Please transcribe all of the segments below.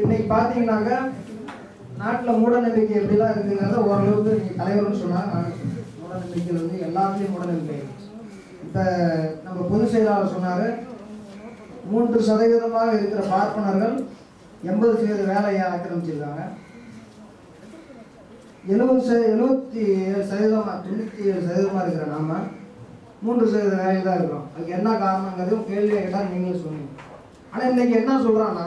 இன்னைக்கு பார்த்தீங்கன்னாக்க நாட்டில் மூட நம்பிக்கை எப்படிலாம் இருக்குங்கிறத ஓரளவுக்கு நீங்கள் தலைவர்னு சொன்னாங்க மூட நம்பிக்கை வந்து எல்லாத்துலேயும் மூட நம்பிக்கை இப்போ நம்ம பொதுச் செயலாளர் சொன்னார் மூன்று சதவீதமாக இருக்கிற பார்ப்பனர்கள் எண்பது சதவீத வேலையை ஆக்கிரமிச்சிருக்காங்க. எழுபது சத எழுபத்தி ஏழு சதவீதமாக தொண்ணூற்றி ஏழு சதவீதமாக இருக்கிற நாம மூன்று சதவீத வேலையில் தான் இருக்கிறோம். அதுக்கு என்ன காரணங்கிறதும் கேள்வியை கேட்டால் நீங்களும் சொன்னீங்க ஆனால் இன்னைக்கு என்ன சொல்கிறான்னா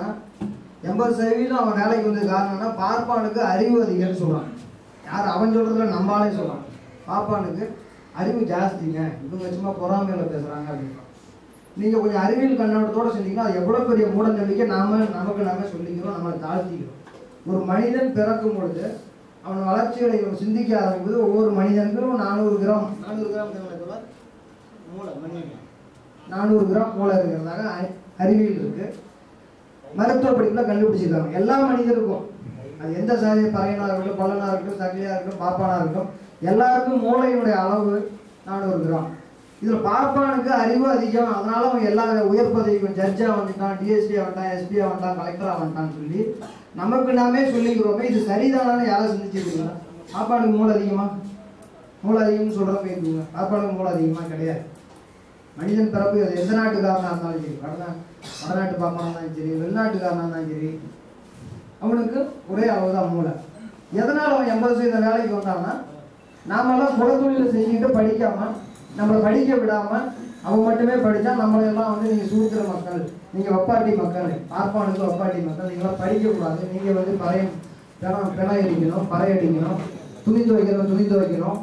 எண்பது சதவீதம் அவன் வேலைக்கு வந்தது காரணம்னா பார்ப்பானுக்கு அறிவு அதிகம்னு சொல்கிறான் யார் அவன் சொல்கிறதுல நம்மளாலே சொல்கிறான் பார்ப்பானுக்கு அறிவு ஜாஸ்திங்க. இவங்க சும்மா பொறாமையில் பேசுகிறாங்க அப்படின்னு நீங்கள் கொஞ்சம் அறிவியல் கண்ணோட்டத்தோட சொன்னீங்கன்னா அது எவ்வளோ பெரிய மூட நம்பிக்கை நாம நமக்கு நாம சொல்லிக்கிறோம் நம்மளை தாழ்த்திக்கிறோம். ஒரு மனிதன் பிறக்கும் பொழுது அவன் வளர்ச்சி அடையும் சிந்திக்க ஆரம்பிக்குது ஒவ்வொரு மனிதனுக்கும் நானூறு கிராம். நானூறு கிராம்? மூளை நானூறு கிராம் மூளை இருக்கிறதாக அறி- அறிவியல் இருக்கு. மருத்துவ படிப்பில் கண்டுபிடிச்சிருக்காங்க. எல்லா மனிதருக்கும். அது எந்த சாதி பறையனாக இருக்கட்டும் பல்லனாக இருக்கட்டும் சக்கிலியாக இருக்கட்டும் பாப்பானாக இருக்கட்டும் எல்லாருக்கும் மூளையினுடைய அளவு நானூறு கிராம். இதில் பார்ப்பானுக்கு அறிவு அதிகம். அதனால அவன் எல்லா உயர் பதவிக்கும் ஜட்ஜாக வந்துட்டான் டிஎஸ்பியாக வந்துட்டான் எஸ்பியாக வந்துட்டான் கலெக்டராக வந்துட்டான்னு சொல்லி நமக்கு நாமே சொல்லிக்கிறோமே இது சரிதானான்னு யாரும் சிந்திச்சிருக்கீங்களா? பாப்பானுக்கு மூளை அதிகமா? மூளை அதிகம்னு சொல்கிறப்ப இருக்குங்க பாப்பானுக்கு மூளை அதிகமாக கிடையாது. மனிதன் பிறப்பு அது எந்த நாட்டுக்காரனாக இருந்தாலும் சரி வடநா வடநாட்டு பாப்பானா இருந்தாலும் சரி வெளிநாட்டுக்காரனாக இருந்தாலும் சரி அவனுக்கு ஒரே அளவு தான் மூளை. எதனால் அவன் எண்பது சதவீத வேலைக்கு வந்தான்னா நாமெல்லாம் குலத்தொழிலை செஞ்சுக்கிட்டு படிக்காமல் நம்மளை படிக்க விடாமல் அவன் மட்டுமே படித்தா நம்மளையெல்லாம் வந்து நீங்கள் சூத்திர மக்கள் நீங்கள் வப்பாட்டி மக்கள் பார்ப்பானுக்கு வப்பாட்டி மக்கள் நீங்களாம் படிக்கக்கூடாது நீங்கள் வந்து பறைய பிணம் பிணம் அடிக்கணும் பறை அடிக்கணும் துணி துவைக்கணும் துணி துவைக்கணும்.